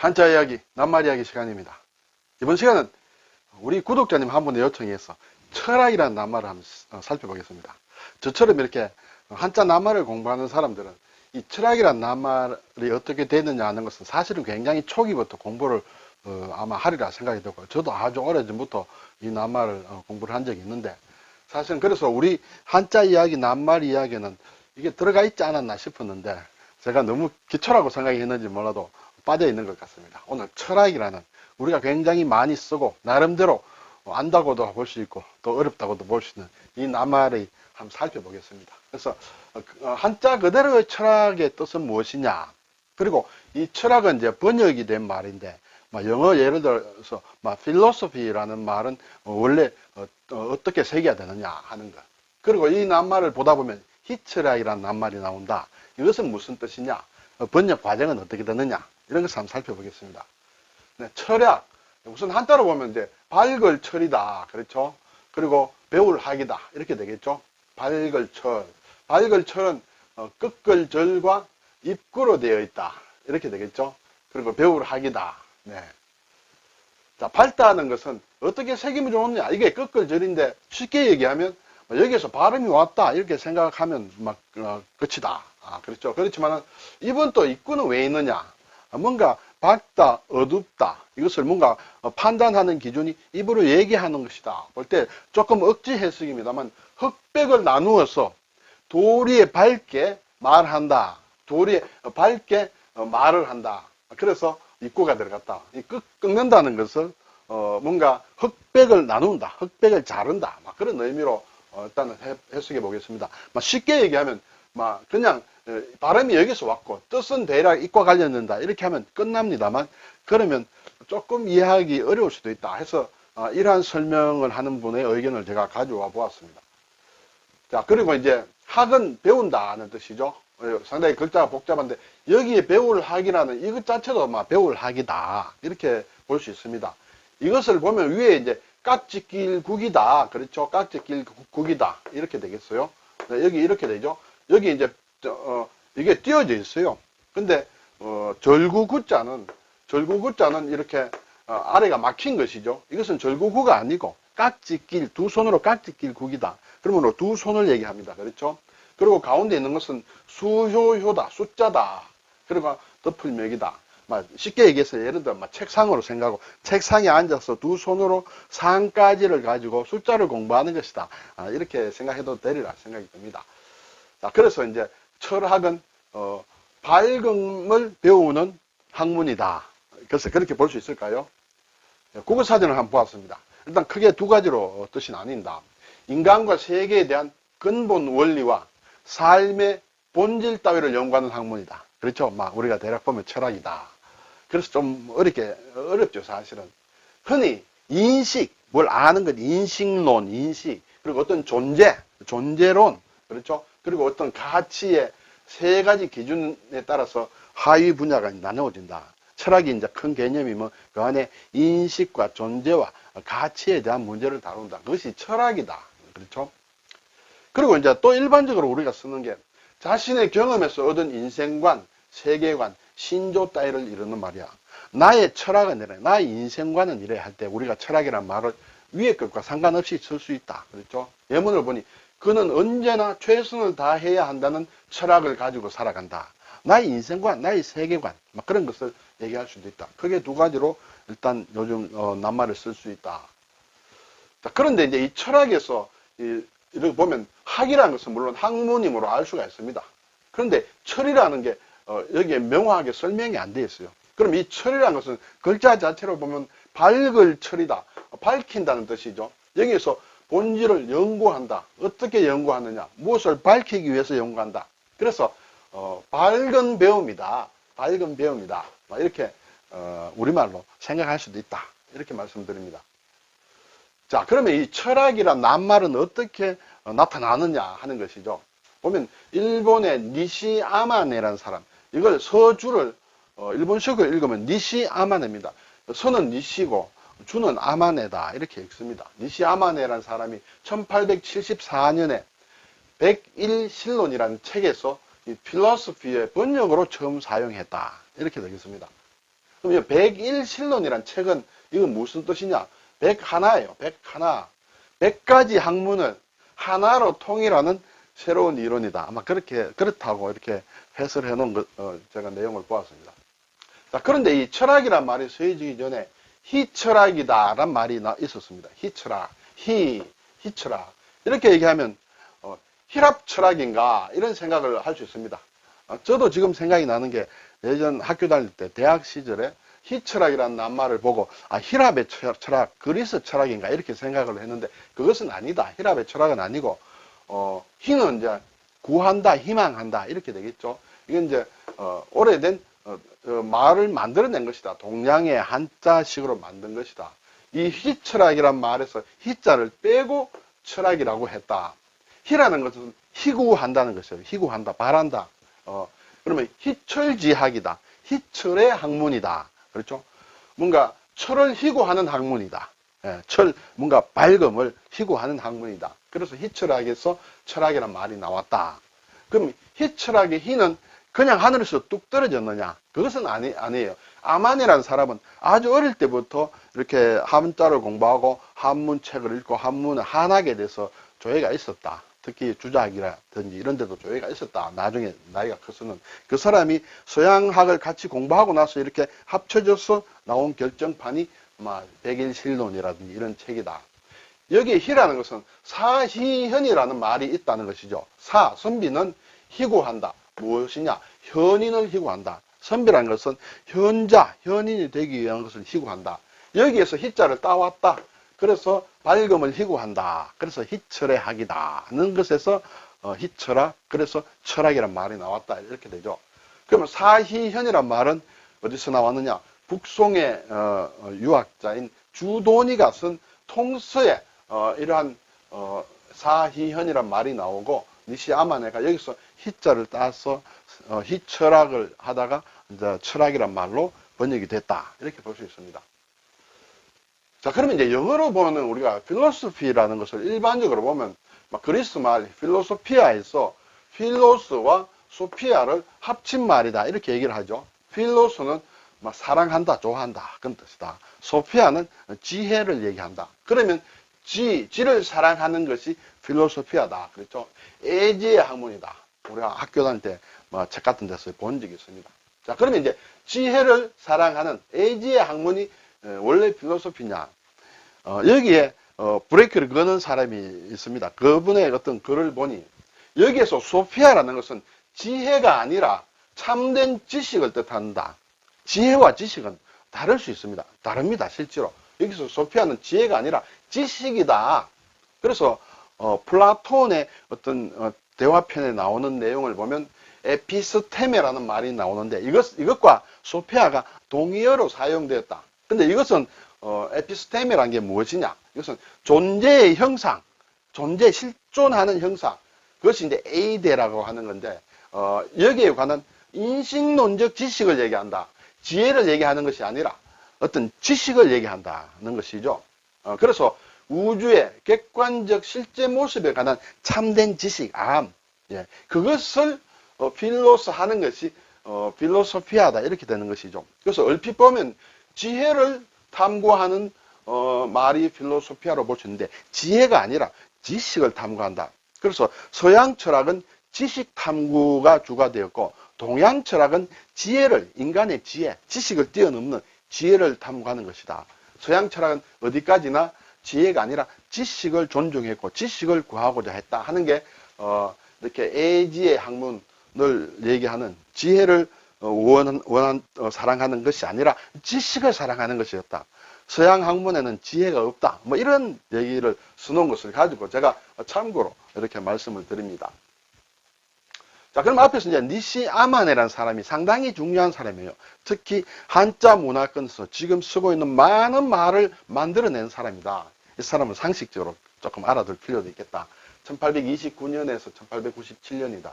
한자 이야기, 낱말 이야기 시간입니다. 이번 시간은 우리 구독자님 한 분의 요청에 의해서 철학이라는 낱말을 한번 어, 살펴보겠습니다. 저처럼 이렇게 한자 낱말을 공부하는 사람들은 이 철학이라는 낱말이 어떻게 되느냐 하는 것은 사실은 굉장히 초기부터 공부를 어, 아마 하리라 생각이 들고 저도 아주 오래전부터 이 낱말을 어, 공부를 한 적이 있는데 사실은 그래서 우리 한자 이야기, 낱말 이야기는 이게 들어가 있지 않았나 싶었는데 제가 너무 기초라고 생각했는지 몰라도 빠져 있는 것 같습니다. 오늘 철학이라는 우리가 굉장히 많이 쓰고 나름대로 안다고도 볼 수 있고 또 어렵다고도 볼 수 있는 이 낱말을 한번 살펴보겠습니다. 그래서 어, 한자 그대로의 철학의 뜻은 무엇이냐? 그리고 이 철학은 이제 번역이 된 말인데 막 영어 예를 들어서 막 philosophy라는 말은 원래 어, 떻게 새겨야 되느냐 하는 것. 그리고 이 낱말을 보다 보면 히철학이라는 낱말이 나온다. 이것은 무슨 뜻이냐? 어, 번역 과정은 어떻게 되느냐? 이런 것을 한번 살펴보겠습니다. 네, 철학. 우선 한자로 보면 이제 밝을 철이다. 그렇죠? 그리고 배울 학이다. 이렇게 되겠죠? 밝을 철. 밝을 철은 어, 끝글 절과 입구로 되어 있다. 이렇게 되겠죠? 그리고 배울 학이다. 네. 자, 밝다는 것은 어떻게 새기면 좋느냐? 이게 끝글 절인데 쉽게 얘기하면 여기에서 발음이 왔다. 이렇게 생각하면 막 어, 끝이다. 아, 그렇죠. 그렇지만은 이번 또 입구는 왜 있느냐? 뭔가 밝다, 어둡다. 이것을 뭔가 판단하는 기준이 입으로 얘기하는 것이다. 볼 때 조금 억지 해석입니다만 흑백을 나누어서 도리에 밝게 말한다. 도리에 밝게 말을 한다. 그래서 입구가 들어갔다. 이 끄, 꺾는다는 것을 어, 뭔가 흑백을 나눈다. 흑백을 자른다. 막 그런 의미로 어, 일단은 해, 해석해 보겠습니다. 막 쉽게 얘기하면 막 그냥 어, 발음이 여기서 왔고 뜻은 대략 입과 관련된다 이렇게 하면 끝납니다만 그러면 조금 이해하기 어려울 수도 있다 해서 어, 이러한 설명을 하는 분의 의견을 제가 가져와 보았습니다. 자 그리고 이제 학은 배운다는 뜻이죠. 어, 상당히 글자가 복잡한데 여기에 배울 학이라는 이것 자체도 막 배울 학이다 이렇게 볼 수 있습니다. 이것을 보면 위에 이제 깍지길 국이다 그렇죠 깍지길 국이다 이렇게 되겠어요. 네, 여기 이렇게 되죠. 여기 이제 어, 이게 띄어져 있어요. 근데 어, 절구구자는 절구구자는 이렇게 어, 아래가 막힌 것이죠. 이것은 절구구가 아니고 깍지길 두 손으로 깍지길 국이다. 그러므로 두 손을 얘기합니다. 그렇죠? 그리고 가운데 있는 것은 수효효다, 숫자다. 그리고 덮을 맥이다. 쉽게 얘기해서 예를 들어 책상으로 생각하고 책상에 앉아서 두 손으로 상까지를 가지고 숫자를 공부하는 것이다. 아, 이렇게 생각해도 되리라 생각이 듭니다. 자, 그래서 이제 철학은 어, 밝음을 배우는 학문이다. 그래서 그렇게 볼 수 있을까요? 네, 국어 사전을 한번 보았습니다. 일단 크게 두 가지로 뜻이 나뉜다. 인간과 세계에 대한 근본 원리와 삶의 본질 따위를 연구하는 학문이다. 그렇죠? 막 우리가 대략 보면 철학이다. 그래서 좀 어렵게 어렵죠, 사실은. 흔히 인식, 뭘 아는 것, 인식론, 인식, 그리고 어떤 존재, 존재론, 그렇죠? 그리고 어떤 가치의 세 가지 기준에 따라서 하위 분야가 나누어진다. 철학이 이제 큰 개념이 뭐그 안에 인식과 존재와 가치에 대한 문제를 다룬다. 그것이 철학이다. 그렇죠? 그리고 이제 또 일반적으로 우리가 쓰는 게 자신의 경험에서 얻은 인생관, 세계관, 신조 따위를 이루는 말이야. 나의 철학은 이래, 나의 인생관은 이래 할 때 우리가 철학이란 말을 위의 것과 상관없이 쓸 수 있다. 그렇죠? 예문을 보니 그는 언제나 최선을 다해야 한다는 철학을 가지고 살아간다. 나의 인생관, 나의 세계관, 막 그런 것을 얘기할 수도 있다. 크게 두 가지로 일단 요즘 어, 낱말을 쓸 수 있다. 자, 그런데 이제 이 철학에서 이, 이렇게 보면 학이라는 것은 물론 학문임으로 알 수가 있습니다. 그런데 철이라는 게 어, 여기에 명확하게 설명이 안 되어 있어요. 그럼 이 철이라는 것은 글자 자체로 보면 밝을 철이다. 밝힌다는 뜻이죠. 여기에서 본질을 연구한다. 어떻게 연구하느냐? 무엇을 밝히기 위해서 연구한다. 그래서 어, 밝은 배움이다. 밝은 배움이다. 이렇게 어, 우리말로 생각할 수도 있다. 이렇게 말씀드립니다. 자, 그러면 이 철학이란 낱말은 어떻게 어, 나타나느냐 하는 것이죠. 보면 일본의 니시아마네라는 사람, 이걸 서주를 어, 일본식으로 읽으면 니시 아마네입니다. 서는 니시고 주는 아마네다 이렇게 읽습니다. 니시 아마네라는 사람이 1874년에 101실론이라는 책에서 이 필로소피의 번역으로 처음 사용했다. 이렇게 되겠습니다. 그럼 이 101실론이란 책은 이건 무슨 뜻이냐? 101예요. 101. 100가지 학문을 하나로 통일하는 새로운 이론이다. 아마 그렇게 그렇다고 이렇게 해설해 놓은 것, 어, 제가 내용을 보았습니다. 자, 그런데 이 철학이란 말이 쓰여지기 전에 희철학이다란 말이 나 있었습니다. 희철학, 희, 희철학. 이렇게 얘기하면 어, 힐합 철학인가 이런 생각을 할 수 있습니다. 어, 저도 지금 생각이 나는 게 예전 학교 다닐 때 대학 시절에 희철학이라는 낱말을 보고 아 힐합의 철학, 그리스 철학인가 이렇게 생각을 했는데 그것은 아니다. 힐합의 철학은 아니고 어, 희는 이제 구한다, 희망한다 이렇게 되겠죠. 이건 이제 어, 오래된 어, 어, 말을 만들어낸 것이다. 동양의 한자식으로 만든 것이다. 이 희철학이란 말에서 희자를 빼고 철학이라고 했다. 희라는 것은 희구한다는 것이에요. 희구한다, 바란다. 어, 그러면 희철지학이다. 희철의 학문이다. 그렇죠? 뭔가 철을 희구하는 학문이다. 예, 철, 뭔가 밝음을 희구하는 학문이다. 그래서 희철학에서 철학이라는 말이 나왔다. 그럼 희철학의 희는 그냥 하늘에서 뚝 떨어졌느냐? 그것은 아니, 아니에요. 아만이라는 사람은 아주 어릴 때부터 이렇게 한자를 공부하고 한문책을 읽고 한문을 한학에 대해서 조예가 있었다. 특히 주작이라든지 이런 데도 조예가 있었다. 나중에 나이가 커서는 그 사람이 서양학을 같이 공부하고 나서 이렇게 합쳐져서 나온 결정판이 아마 백일실론이라든지 이런 책이다. 여기에 희라는 것은 사희현이라는 말이 있다는 것이죠. 사, 선비는 희구한다. 무엇이냐? 현인을 희구한다. 선비라는 것은 현자, 현인이 되기 위한 것을 희구한다. 여기에서 희자를 따왔다. 그래서 밝음을 희구한다. 그래서 희철의 학이다는 것에서 어, 희철학, 그래서 철학이란 말이 나왔다. 이렇게 되죠. 그러면 사희현이란 말은 어디서 나왔느냐? 북송의 어, 어, 유학자인 주도니가 쓴 통서에 어, 이러한 어, 사희현이란 말이 나오고 니시아마네가 여기서 희자를 따서 어, 희철학을 하다가 이제 철학이란 말로 번역이 됐다 이렇게 볼 수 있습니다. 자 그러면 이제 영어로 보면 우리가 필로소피라는 것을 일반적으로 보면 막 그리스 말 필로소피아에서 필로스와 소피아를 합친 말이다 이렇게 얘기를 하죠. 필로스는 막 사랑한다, 좋아한다 그런 뜻이다. 소피아는 지혜를 얘기한다. 그러면 지, 지를 사랑하는 것이 필로소피아다. 그렇죠? 애지의 학문이다. 우리가 학교 다닐 때 뭐 책 같은 데서 본 적이 있습니다. 자, 그러면 이제 지혜를 사랑하는 애지의 학문이 원래 필로소피냐? 어, 여기에 어, 브레이크를 거는 사람이 있습니다. 그분의 어떤 글을 보니 여기에서 소피아라는 것은 지혜가 아니라 참된 지식을 뜻한다. 지혜와 지식은 다를 수 있습니다. 다릅니다, 실제로. 여기서 소피아는 지혜가 아니라 지식이다. 그래서 어, 플라톤의 어떤 어, 대화편에 나오는 내용을 보면 에피스테메라는 말이 나오는데 이것 이것과 소피아가 동의어로 사용되었다. 근데 이것은 어, 에피스테메라는 게 무엇이냐? 이것은 존재의 형상, 존재 실존하는 형상. 그것이 이제 에이데라고 하는 건데 어, 여기에 관한 인식론적 지식을 얘기한다. 지혜를 얘기하는 것이 아니라 어떤 지식을 얘기한다는 것이죠. 어, 그래서 우주의 객관적 실제 모습에 관한 참된 지식, 암, 예, 그것을 어, 필로스 하는 것이 어, 필로소피아다 이렇게 되는 것이죠. 그래서 얼핏 보면 지혜를 탐구하는 어, 말이 필로소피아로 볼 수 있는데 지혜가 아니라 지식을 탐구한다. 그래서 서양 철학은 지식 탐구가 주가 되었고 동양 철학은 지혜를 인간의 지혜, 지식을 뛰어넘는 지혜를 탐구하는 것이다. 서양 철학은 어디까지나 지혜가 아니라 지식을 존중했고 지식을 구하고자 했다 하는 게 어, 이렇게 애지의 학문을 얘기하는 지혜를 어, 원한, 원한 어, 사랑하는 것이 아니라 지식을 사랑하는 것이었다. 서양 학문에는 지혜가 없다. 뭐 이런 얘기를 써놓은 것을 가지고 제가 참고로 이렇게 말씀을 드립니다. 자, 그럼 앞에서 이제 니시 아마네라는 사람이 상당히 중요한 사람이에요. 특히 한자 문화권에서 지금 쓰고 있는 많은 말을 만들어낸 사람이다. 이 사람은 상식적으로 조금 알아둘 필요도 있겠다. 1829년에서 1897년이다.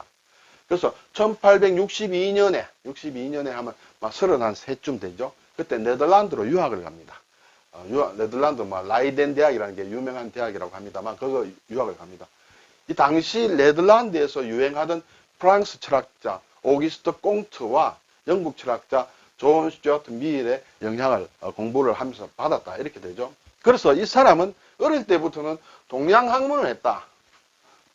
그래서 1862년에, 62년에 하면 막 33쯤 되죠. 그때 네덜란드로 유학을 갑니다. 어, 유학, 네덜란드 뭐 라이덴 대학이라는 게 유명한 대학이라고 합니다만 그거 유학을 갑니다. 이 당시 네덜란드에서 유행하던 프랑스 철학자 오기스트 꽁트와 영국 철학자 존 스튜어트 밀의 영향을 어, 공부를 하면서 받았다 이렇게 되죠. 그래서 이 사람은 어릴 때부터는 동양 학문을 했다.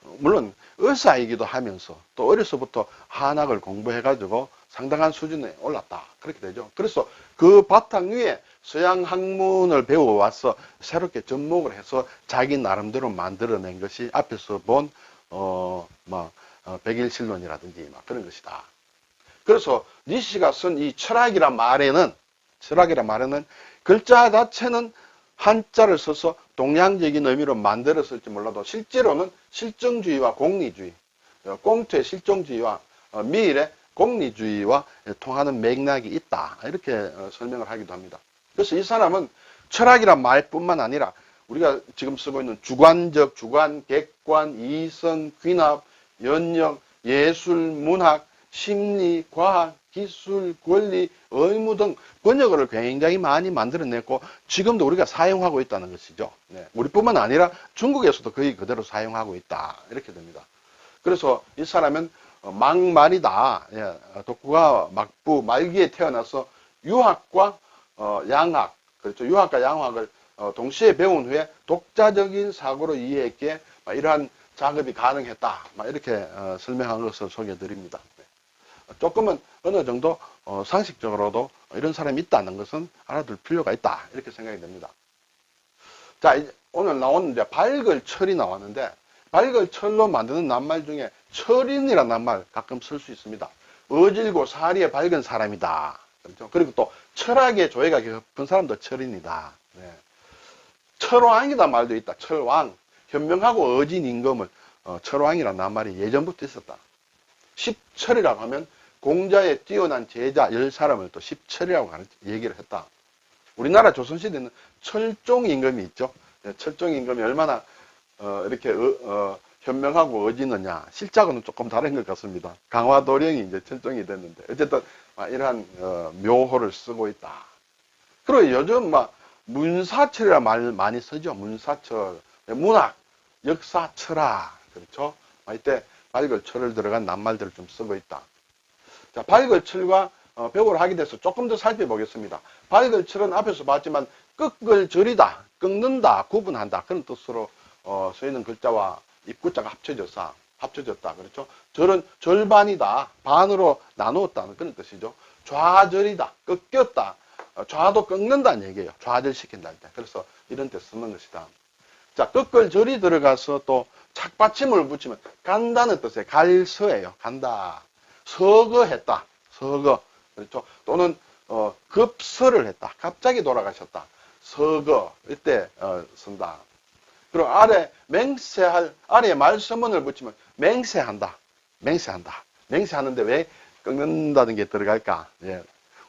어, 물론 의사이기도 하면서 또 어려서부터 한학을 공부해가지고 상당한 수준에 올랐다. 그렇게 되죠. 그래서 그 바탕 위에 서양 학문을 배워와서 새롭게 접목을 해서 자기 나름대로 만들어낸 것이 앞에서 본, 어, 뭐, 어, 백일신론이라든지 막 그런 것이다. 그래서 니시가 쓴 이 철학이란 말에는, 철학이란 말에는 글자 자체는 한자를 써서 동양적인 의미로 만들었을지 몰라도 실제로는 실정주의와 공리주의, 어, 꽁트의 실정주의와 어, 미일의 공리주의와 통하는 맥락이 있다. 이렇게 어, 설명을 하기도 합니다. 그래서 이 사람은 철학이란 말뿐만 아니라 우리가 지금 쓰고 있는 주관적, 주관, 객관, 이성, 귀납, 연역, 예술, 문학, 심리, 과학, 기술, 권리, 의무 등 번역어를 굉장히 많이 만들어냈고 지금도 우리가 사용하고 있다는 것이죠. 네. 우리뿐만 아니라 중국에서도 거의 그대로 사용하고 있다. 이렇게 됩니다. 그래서 이 사람은 막말이다. 예, 독후가 막부 말기에 태어나서 유학과 어, 양학, 그렇죠. 유학과 양학을 어, 동시에 배운 후에 독자적인 사고로 이해했기에 막 이러한 작업이 가능했다. 막 이렇게 어, 설명한 것을 소개해 드립니다. 네. 조금은 어느 정도 어, 상식적으로도 이런 사람이 있다는 것은 알아둘 필요가 있다. 이렇게 생각이 됩니다. 자, 오늘 이제 밝을 철이 나왔는데 밝을 철로 만드는 낱말 중에 철인이라는 낱말 가끔 쓸 수 있습니다. 어질고 사리에 밝은 사람이다. 그렇죠? 그리고 또 철학의 조예가 깊은 사람도 철인이다. 네. 철왕이다 말도 있다. 철왕. 현명하고 어진 임금을 어, 철왕이라는 낱말이 예전부터 있었다. 십철이라고 하면 공자에 뛰어난 제자 열 사람을 또 십철이라고 얘기를 했다. 우리나라 조선시대는 철종 임금이 있죠. 네, 철종 임금이 얼마나 어, 이렇게 어, 어, 현명하고 어지느냐 실작은 조금 다른 것 같습니다. 강화도령이 이제 철종이 됐는데 어쨌든 아, 이러한 어, 묘호를 쓰고 있다. 그리고 요즘 막 문사철이라 말 많이 쓰죠. 문사철, 문학, 역사, 철학 그렇죠. 아, 이때 밝을 철을 들어간 낱말들을 좀 쓰고 있다. 자, 밝을 철과 어, 벽을 하게 돼서 조금 더 살펴보겠습니다. 밝을 철은 앞에서 봤지만 끄을 절이다, 꺾는다, 구분한다 그런 뜻으로 어, 쓰이는 글자와 입구자가 합쳐져서 합쳐졌다. 그렇죠? 절은 절반이다. 반으로 나누었다는 그런 뜻이죠. 좌절이다. 꺾였다. 어, 좌도 꺾는다는 얘기예요. 좌절시킨다는 때. 그래서 이런 때 쓰는 것이다. 자, 꺾을 절이 들어가서 또 착받침을 붙이면 간다는 뜻의 갈서예요. 간다. 서거했다. 서거. 그렇죠? 또는 어, 급서를 했다. 갑자기 돌아가셨다. 서거. 이때 어, 쓴다. 그리고 아래 맹세할 아래에 말서문을 붙이면 맹세한다. 맹세한다. 맹세하는데 왜 꺾는다는 게 들어갈까? 예.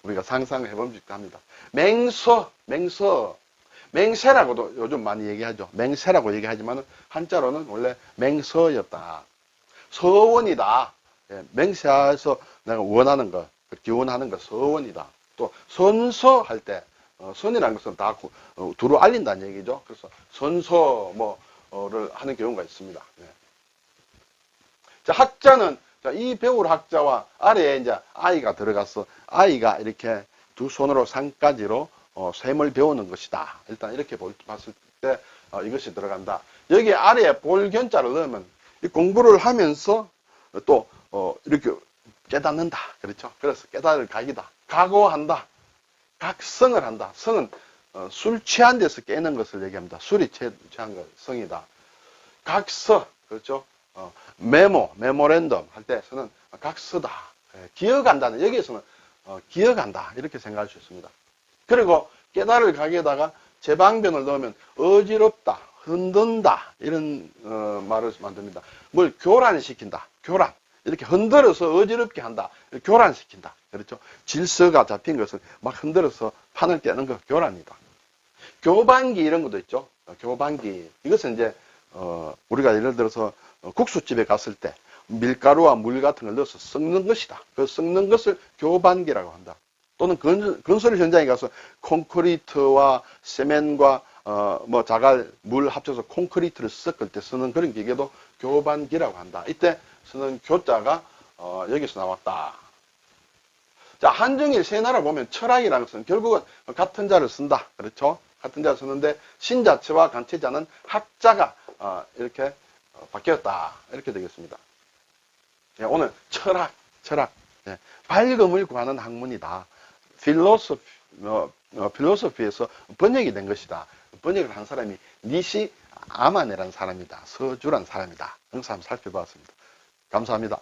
우리가 상상해 보면 합니다. 맹서, 맹서. 맹세라고도 요즘 많이 얘기하죠. 맹세라고 얘기하지만 한자로는 원래 맹서였다. 서원이다. 예. 맹세해서 내가 원하는 거, 기원하는 거 서원이다. 또 선서 할 때 어, 선이라는 것은 다 어, 두루 알린다는 얘기죠. 그래서 선서 뭐를 하는 경우가 있습니다. 네. 자, 학자는 자, 이 배울 학자와 아래에 이제 아이가 들어가서 아이가 이렇게 두 손으로 산까지로 어, 셈을 배우는 것이다. 일단 이렇게 볼, 봤을 때 어, 이것이 들어간다. 여기 아래에 볼견자를 넣으면 이 공부를 하면서 또 어, 이렇게 깨닫는다. 그렇죠? 그래서 깨달을 각이다. 각오한다. 각성을 한다. 성은 어, 술 취한 데서 깨는 것을 얘기합니다. 술이 취, 취한 것, 성이다. 각서, 그렇죠? 어, 메모, 메모랜덤 할 때서는 각서다. 예, 기억한다는, 여기에서는 어, 기억한다. 이렇게 생각할 수 있습니다. 그리고 깨달을 가게다가 제방변을 넣으면 어지럽다, 흔든다. 이런 어, 말을 만듭니다. 뭘 교란시킨다. 교란. 이렇게 흔들어서 어지럽게 한다. 교란시킨다. 그렇죠? 질서가 잡힌 것을 막 흔들어서 판을 깨는 거 교란이다. 교반기 이런 것도 있죠. 교반기. 이것은 이제, 어, 우리가 예를 들어서 어, 국수집에 갔을 때 밀가루와 물 같은 걸 넣어서 섞는 것이다. 그 섞는 것을 교반기라고 한다. 또는 건설 현장에 가서 콘크리트와 세멘과 어, 뭐 자갈, 물 합쳐서 콘크리트를 섞을 때 쓰는 그런 기계도 교반기라고 한다. 이때 쓰는 교자가 어, 여기서 나왔다. 자, 한정일 세 나라 보면 철학이라는 것은 결국은 같은 자를 쓴다. 그렇죠? 같은 자를 쓰는데 신자체와 간체자는 합자가 어, 이렇게 어, 바뀌었다. 이렇게 되겠습니다. 예, 오늘 철학, 철학, 예, 밝음을 구하는 학문이다. 필로소피, 어, 어, 필로소피에서 번역이 된 것이다. 번역을 한 사람이 니시 아마네라는 사람이다. 서주란 사람이다. 항상 한번 살펴봤습니다. 감사합니다.